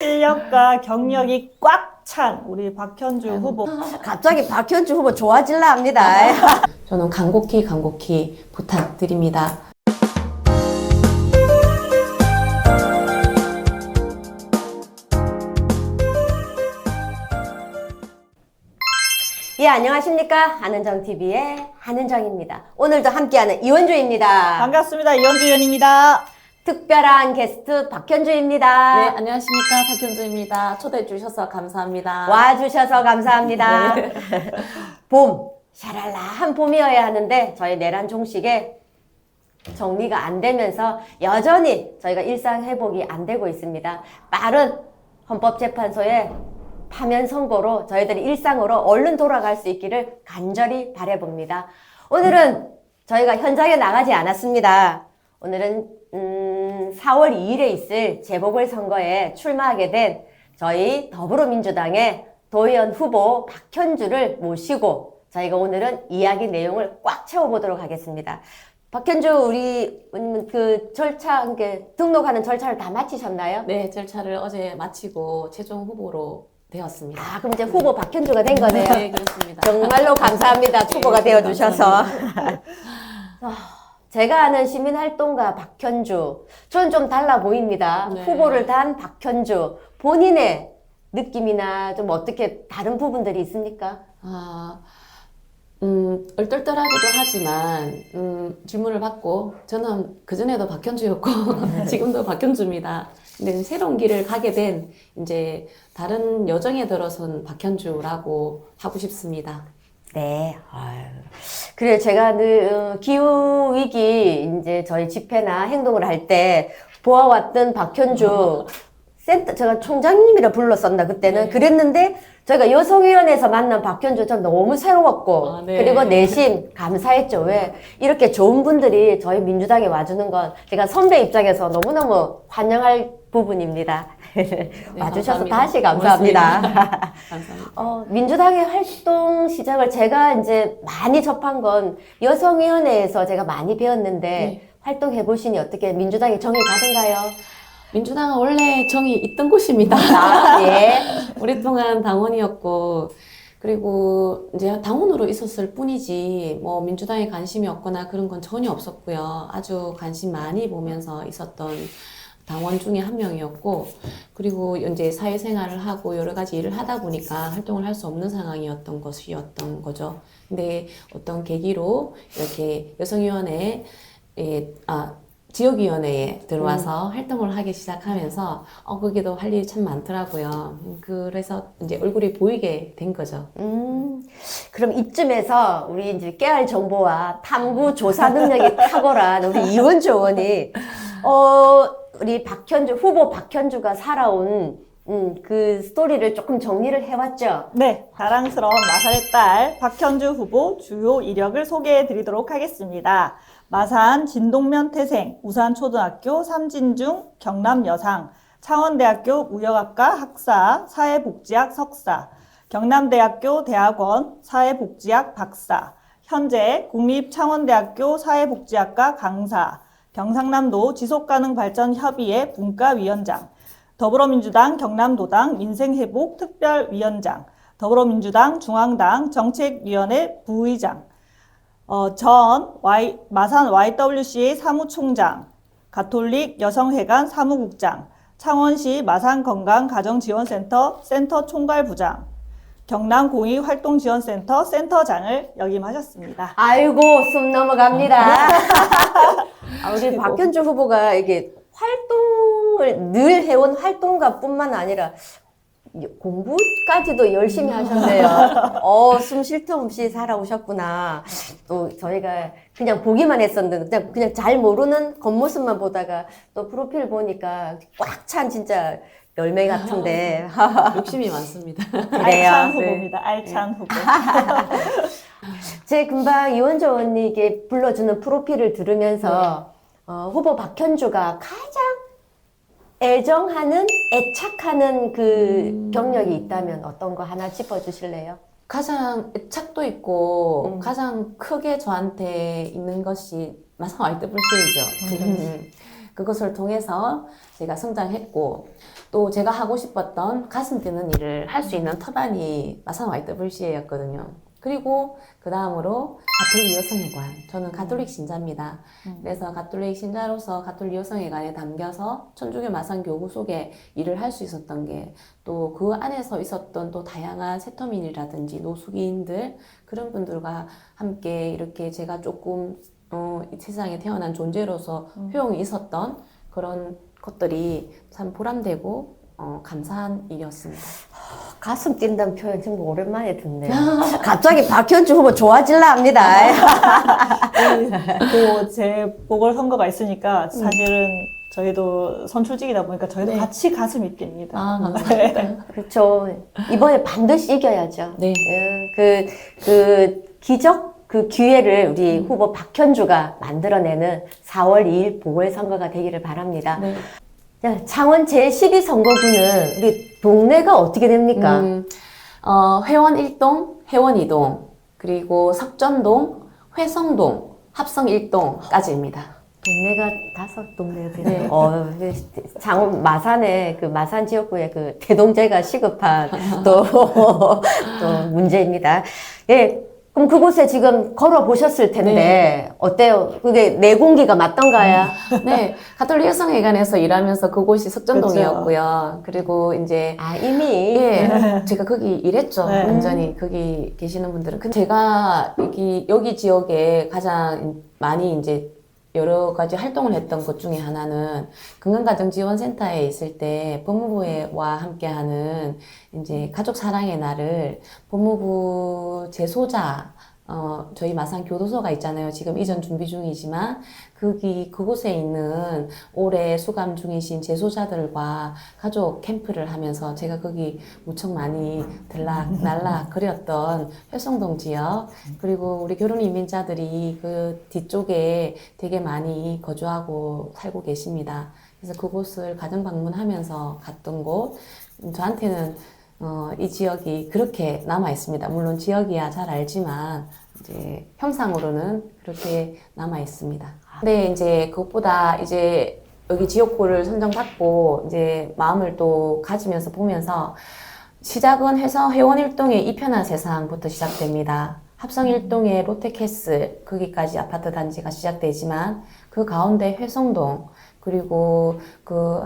실력과 경력이 꽉 찬 우리 박현주 후보. 갑자기 박현주 후보 좋아질라 합니다. 저는 간곡히 간곡히 부탁드립니다. 예, 안녕하십니까. 한은정 TV의 한은정입니다. 오늘도 함께하는 이원주입니다. 반갑습니다. 이현주 의원입니다. 특별한 게스트 박현주입니다. 네, 안녕하십니까. 박현주입니다. 초대해 주셔서 감사합니다. 와주셔서 감사합니다. 봄, 샤랄라한 봄이어야 하는데 저희 내란 종식에 정리가 안 되면서 여전히 저희가 일상 회복이 안 되고 있습니다. 빠른 헌법재판소의 파면 선고로 저희들이 일상으로 얼른 돌아갈 수 있기를 간절히 바라봅니다. 오늘은 저희가 현장에 나가지 않았습니다. 오늘은 음, 4월 2일에 있을 재보궐선거에 출마하게 된 저희 더불어민주당의 도의원 후보 박현주를 모시고 저희가 오늘은 이야기 내용을 꽉 채워보도록 하겠습니다. 박현주 우리 음, 그 절차 등록하는 절차를 다 마치셨나요? 네, 절차를 어제 마치고 최종 후보로 되었습니다. 아 그럼 이제 후보 박현주가 된 거네요. 네, 그렇습니다. 정말로 감사합니다. 후보가 되어 주셔서. 제가 아는 시민활동가 박현주, 저는 좀 달라 보입니다. 네. 후보를 단 박현주, 본인의 느낌이나 좀 어떻게 다른 부분들이 있습니까? 아, 음, 얼떨떨하기도 하지만, 음, 질문을 받고, 저는 그전에도 박현주였고, 지금도 박현주입니다. 근데 새로운 길을 가게 된, 이제, 다른 여정에 들어선 박현주라고 하고 싶습니다. 네. 아유. 그래요. 제가 늘 어, 기후 위기 이제 저희 집회나 행동을 할 때 보아왔던 박현주 센터 제가 총장님이라 불렀었나 그때는 네. 그랬는데 저희가 여성위원회에서 만난 박현주 참 너무 새로웠고 아, 네. 그리고 내심 감사했죠. 왜 이렇게 좋은 분들이 저희 민주당에 와주는 건 제가 선배 입장에서 너무너무 환영할 부분입니다. 와주셔서 감사합니다. 다시 감사합니다. 감사합니다. 어, 민주당의 활동 시작을 제가 이제 많이 접한 건 여성위원회에서 제가 많이 배웠는데 네. 활동해 보시니 어떻게 민주당이 정이 가든가요? 민주당은 원래 정이 있던 곳입니다. 아, 예. 오랫동안 당원이었고 그리고 이제 당원으로 있었을 뿐이지 뭐 민주당에 관심이 없거나 그런 건 전혀 없었고요. 아주 관심 많이 보면서 있었던 당원 중에 한 명이었고 그리고 이제 사회생활을 하고 여러 가지 일을 하다 보니까 활동을 할 수 없는 상황이었던 것이었던 거죠. 근데 어떤 계기로 이렇게 여성위원회 에, 아, 지역위원회에 들어와서 활동을 하기 시작하면서 어 거기도 할 일이 참 많더라고요. 음, 그래서 이제 얼굴이 보이게 된 거죠. 음, 그럼 이쯤에서 우리 이제 깨알 정보와 탐구 조사 능력이 탁월한 우리 이원주 의원이 어, 우리 박현주 후보 박현주가 살아온 음, 그 스토리를 조금 정리를 해왔죠. 네, 자랑스러운 마산의 딸 박현주 후보 주요 이력을 소개해 드리도록 하겠습니다. 마산 진동면 태생, 우산초등학교 삼진중 경남여상, 창원대학교 무역학과 학사, 사회복지학 석사, 경남대학교 대학원 사회복지학 박사, 현재 국립창원대학교 사회복지학과 강사, 경상남도 지속가능발전협의회 분과위원장, 더불어민주당 경남도당 민생회복 특별위원장, 더불어민주당 중앙당 정책위원회 부의장, 어, 전 Y, 마산 YWCA 사무총장, 가톨릭 여성회관 사무국장, 창원시 마산건강가정지원센터 센터 총괄부장, 경남 공익 활동 지원센터 센터장을 역임하셨습니다. 아이고 숨 넘어갑니다. 아, 우리 박현주 후보가 이게 활동을 늘 해온 활동가뿐만 아니라 공부까지도 열심히 하셨네요. 어, 숨 쉴 틈 없이 살아오셨구나. 또 저희가 그냥 보기만 했었는데 그냥, 그냥 잘 모르는 겉모습만 보다가 또 프로필 보니까 꽉 찬 진짜 열매 같은데. 욕심이 많습니다. 그래요. 알찬 네. 후보입니다. 알찬 후보. 제 금방 이원조 언니에게 불러주는 프로필을 들으면서 어, 후보 박현주가 가장 애정하는 애착하는 그 경력이 있다면 어떤 거 하나 짚어주실래요? 가장 애착도 있고 음. 가장 크게 저한테 있는 것이 마산 YWCA죠. 그것을 통해서 제가 성장했고 또 제가 하고 싶었던 가슴 뛰는 일을 할 수 있는 터반이 마산 YWCA였거든요. 그리고 그 다음으로 가톨릭 여성회관. 저는 가톨릭 신자입니다. 그래서 가톨릭 신자로서 가톨릭 여성회관에 담겨서 천주교 마산 교구 속에 일을 할 수 있었던 게 또 그 안에서 있었던 또 다양한 세터민이라든지 노숙인들 그런 분들과 함께 이렇게 제가 조금 어, 이 세상에 태어난 존재로서 효용이 있었던 그런 것들이 참 보람되고 어, 감사한 일이었습니다. 가슴 뛴다는 표현 정말 오랜만에 듣네요. 갑자기 박현주 후보 좋아질라 합니다. 또제 보궐선거가 있으니까 사실은 저희도 선출직이다 보니까 저희도 네. 같이 가슴이 뜁니다. 아, 감사합니다. 그렇죠. 이번에 반드시 이겨야죠. 네. 예, 그, 그 기적, 그 기회를 우리 후보 박현주가 만들어내는 4월 2일 보궐선거가 되기를 바랍니다. 네. 자, 창원 제12선거구는 우리 동네가 어떻게 됩니까? 음, 어, 회원 1동, 회원 2동, 그리고 석전동, 회성동, 합성 1동까지입니다. 동네가 다섯 동네가 네. 되네요. 어, 그 장원 마산에 그 마산 지역구에 그 대동제가 시급한 또, 또 문제입니다. 예. 그럼 그곳에 지금 걸어 보셨을 텐데 네. 어때요? 그게 내공기가 맞던가요? 네, 가톨릭 여성회관에서 일하면서 그곳이 석전동이었고요. 그리고 이제 아 이미 예, 제가 거기 일했죠. 네. 완전히 거기 계시는 분들은. 근데 제가 여기 여기 지역에 가장 많이 이제 여러 가지 활동을 했던 것 중에 하나는 건강가정지원센터에 있을 때 법무부와 함께하는 이제 가족 사랑의 날을 법무부 제소자 어, 저희 마산 교도소가 있잖아요. 지금 이전 준비 중이지만, 거기, 그곳에 있는 올해 수감 중이신 재소자들과 가족 캠프를 하면서 제가 거기 무척 많이 들락, 날락 거렸던 회성동 지역, 그리고 우리 결혼 이민자들이 그 뒤쪽에 되게 많이 거주하고 살고 계십니다. 그래서 그곳을 가정 방문하면서 갔던 곳, 음, 저한테는 어, 이 지역이 그렇게 남아 있습니다. 물론 지역이야 잘 알지만 이제 형상으로는 그렇게 남아 있습니다. 근데 이제 그것보다 이제 여기 지역구를 선정받고 이제 마음을 또 가지면서 보면서 시작은 해서 회원 일동의 이편한 세상부터 시작됩니다. 합성 일동의 롯데캐슬 거기까지 아파트 단지가 시작되지만 그 가운데 회성동 그리고 그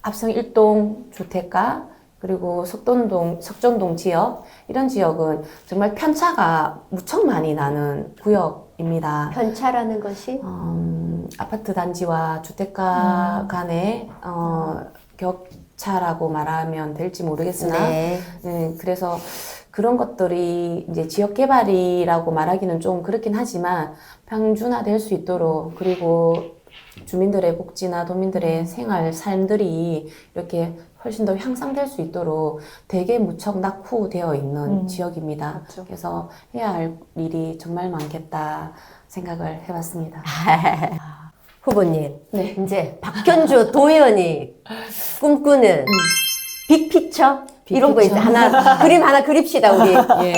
합성 일동 주택가 그리고 석돈동, 석전동 지역 이런 지역은 정말 편차가 무척 많이 나는 구역입니다. 편차라는 것이 음, 아파트 단지와 주택가 간의 어, 격차라고 말하면 될지 모르겠으나 네. 네, 그래서 그런 것들이 이제 지역 개발이라고 말하기는 좀 그렇긴 하지만 평준화될 수 있도록 그리고 주민들의 복지나 도민들의 생활 삶들이 이렇게 훨씬 더 향상될 수 있도록 되게 무척 낙후되어 있는 음, 지역입니다. 그렇죠. 그래서 해야 할 일이 정말 많겠다 생각을 해봤습니다. 후보님 네. 이제 박현주 도의원이 꿈꾸는 빅피처 이런 거 이제. 하나 그림 하나 그립시다 우리. 예.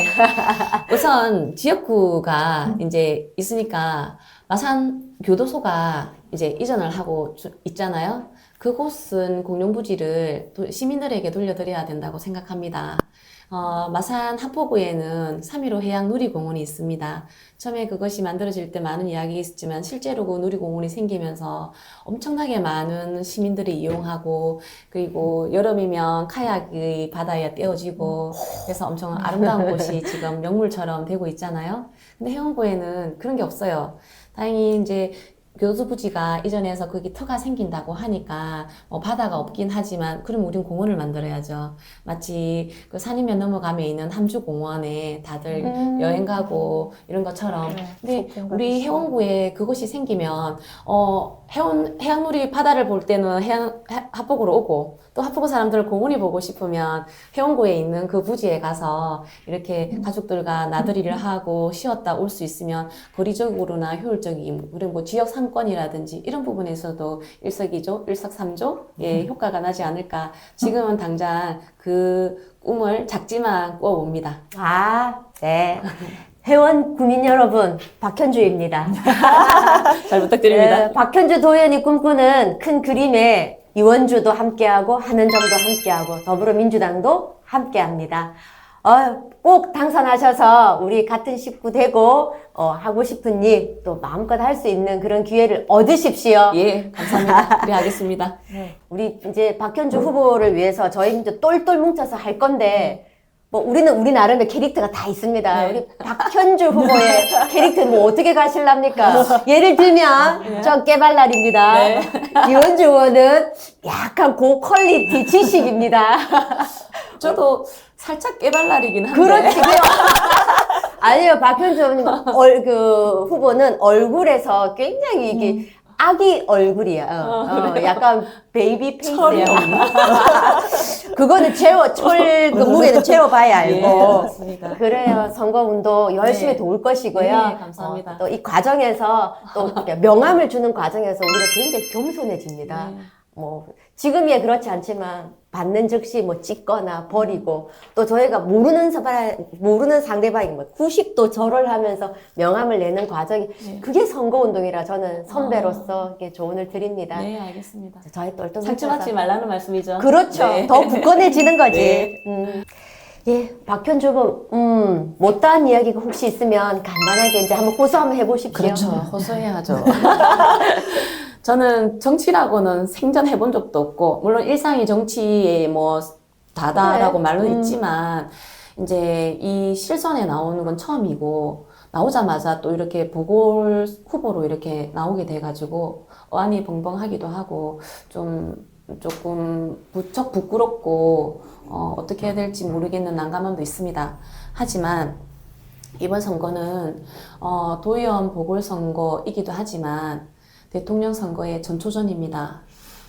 우선 지역구가 이제 있으니까 마산 교도소가 이제 이전을 하고 주- 있잖아요. 그곳은 공룡부지를 도- 시민들에게 돌려드려야 된다고 생각합니다. 어, 마산 하포구에는 3.15 해양 누리공원이 있습니다. 처음에 그것이 만들어질 때 많은 이야기가 있었지만 실제로 그 누리공원이 생기면서 엄청나게 많은 시민들이 이용하고 그리고 여름이면 카약이 바다에 떼어지고 그래서 엄청 아름다운 곳이 지금 명물처럼 되고 있잖아요. 근데 해운구에는 그런 게 없어요. 다행히 이제 교도소 부지가 이전에서 거기 터가 생긴다고 하니까 뭐 바다가 없긴 하지만 그럼 우린 공원을 만들어야죠. 마치 그 산이면 넘어가면 있는 함주 공원에 다들 음. 여행 가고 이런 것처럼 네, 근데 우리. 해원구에 그것이 생기면 어 해운 해양놀이 바다를 볼 때는 해양 하- 하폭으로 오고 또 하폭구 사람들 공원이 보고 싶으면 해원구에 있는 그 부지에 가서 이렇게 가족들과 나들이를 하고 쉬었다 올 수 있으면 거리적으로나 효율적인 그리고 뭐 지역 상권이라든지 이런 부분에서도 일석이조 일석삼조 예 효과가 나지 않을까 지금은 당장 그 꿈을 작지만 꾸어봅니다. 아 네. 회원 국민 여러분 박현주입니다. 잘 부탁드립니다. 네, 박현주 도의원이 꿈꾸는 큰 그림에 이원주도 함께하고 한은정도 함께하고 더불어민주당도 함께합니다. 어, 꼭 당선하셔서 우리 같은 식구 되고 어, 하고 싶은 일 또 마음껏 할 수 있는 그런 기회를 얻으십시오. 예, 감사합니다. 그래야겠습니다. 우리 이제 박현주 후보를 위해서 저희 이제 똘똘 뭉쳐서 할 건데 뭐 우리는 우리 나름의 캐릭터가 다 있습니다. 네. 우리 박현주 후보의 캐릭터 뭐 어떻게 가실랍니까? 예를 들면 저 깨발랄입니다. 네. 이원주 의원은 약간 고퀄리티 지식입니다. 저도 살짝 깨발랄이긴 한데. 그렇지. 아니요, 박현주 의원님 얼, 그 후보는 얼굴에서 굉장히 이게 아기 얼굴이야. 어, 어, 약간 베이비 페이스야. 그거는 재워, 철, 그 무게는 재워봐야 예, 알고. 맞습니다. 그래요. 선거 운동 열심히 네. 도울 것이고요. 네, 감사합니다. 또 이 과정에서 또 명함을 주는 과정에서 우리가 굉장히 겸손해집니다. 네. 뭐 지금이야 그렇지 않지만 받는 즉시 뭐 찍거나 버리고 또 저희가 모르는 사람 모르는 상대방이 뭐 90도 절을 하면서 명함을 내는 과정이 네. 그게 선거 운동이라 저는 선배로서 이렇게 조언을 드립니다. 네, 알겠습니다. 저희 똘똘 상처받지 말라는 말씀이죠. 그렇죠. 네. 더 굳건해지는 거지. 네. 음. 예, 박현주 후보, 음, 못다한 이야기가 혹시 있으면 간단하게 이제 한번 호소 한번 해보십시오. 그렇죠. 호소해야죠. 저는 정치라고는 생전 해본 적도 없고, 물론 일상이 정치에 뭐 다다라고 네. 말로 음. 있지만, 이제 이 실선에 나오는 건 처음이고, 나오자마자 또 이렇게 보궐 후보로 이렇게 나오게 돼가지고, 어안이 벙벙하기도 하고, 좀 조금 무척 부끄럽고, 어, 어떻게 해야 될지 모르겠는 난감함도 있습니다. 하지만, 이번 선거는 어, 도의원 보궐선거이기도 하지만 대통령 선거의 전초전입니다.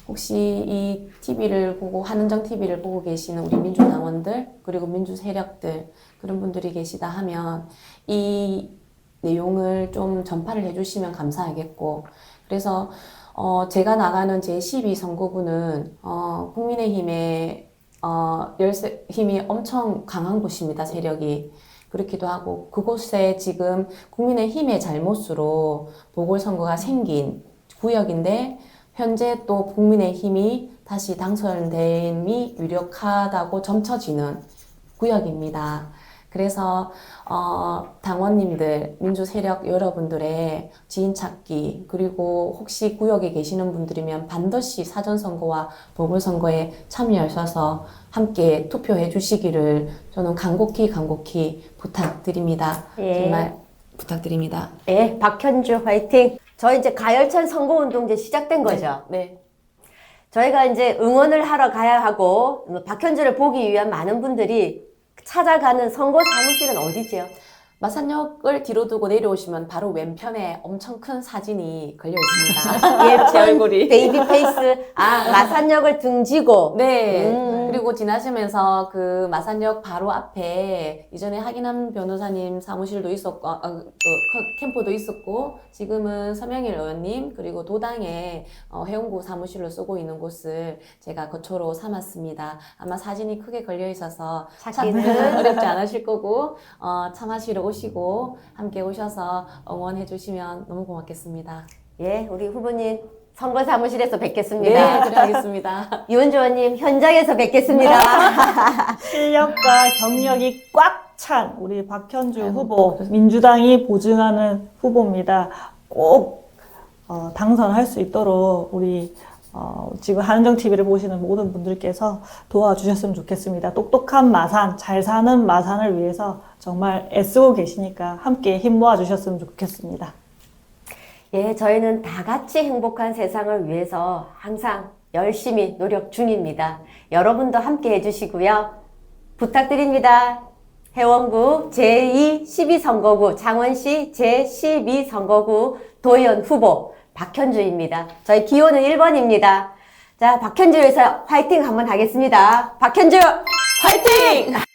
혹시 이 TV를 보고 한은정 TV를 보고 계시는 우리 민주당원들 그리고 민주 세력들 그런 분들이 계시다 하면 이 내용을 좀 전파를 해주시면 감사하겠고 그래서 어, 제가 나가는 제 12 선거구는 어, 국민의힘의 어, 열세 힘이 엄청 강한 곳입니다 세력이 그렇기도 하고 그곳에 지금 국민의힘의 잘못으로 보궐선거가 생긴 구역인데 현재 또 국민의힘이 다시 당선됨이 유력하다고 점쳐지는 구역입니다. 그래서 어, 당원님들, 민주 세력 여러분들의 지인 찾기 그리고 혹시 구역에 계시는 분들이면 반드시 사전 선거와 보궐 선거에 참여하셔서 함께 투표해 주시기를 저는 간곡히 간곡히 부탁드립니다. 예. 정말 부탁드립니다. 예, 박현주 화이팅. 저희 이제 가열찬 선거운동 이제 시작된 거죠. 네. 저희가 이제 응원을 하러 가야 하고 뭐 박현주를 보기 위한 많은 분들이 찾아가는 선거 사무실은 어디지요? 마산역을 뒤로 두고 내려오시면 바로 왼편에 엄청 큰 사진이 걸려 있습니다. 예쁜 제 얼굴이. 베이비 페이스. 아, 마산역을 등지고. 네. 음. 그리고 지나시면서 그 마산역 바로 앞에 이전에 하긴한 변호사님 사무실도 있었고, 어, 어, 캠프도 있었고, 지금은 서명일 의원님, 그리고 도당의 어, 해운구 사무실로 쓰고 있는 곳을 제가 거초로 삼았습니다. 아마 사진이 크게 걸려 있어서 참 찾기는. 어렵지 않으실 거고, 어, 참하시러 오시고, 함께 오셔서 응원해 주시면 너무 고맙겠습니다. 예, 우리 후보님 선거 사무실에서 뵙겠습니다. 네, 그래야겠습니다. 이원주 의원님 현장에서 뵙겠습니다. 실력과 경력이 꽉 찬 우리 박현주 아이고, 후보, 민주당이 보증하는 후보입니다. 꼭 어, 당선할 수 있도록 우리 어, 지금 한정 TV를 보시는 모든 분들께서 도와주셨으면 좋겠습니다. 똑똑한 마산, 잘 사는 마산을 위해서 정말 애쓰고 계시니까 함께 힘 모아 주셨으면 좋겠습니다. 예, 저희는 다 같이 행복한 세상을 위해서 항상 열심히 노력 중입니다. 여러분도 함께 해주시고요. 부탁드립니다. 해원구 제2 12선거구 장원시 제12선거구 도의원 후보 박현주입니다. 저희 기호는 1번입니다. 자, 박현주에서 화이팅 한번 하겠습니다. 박현주! 화이팅!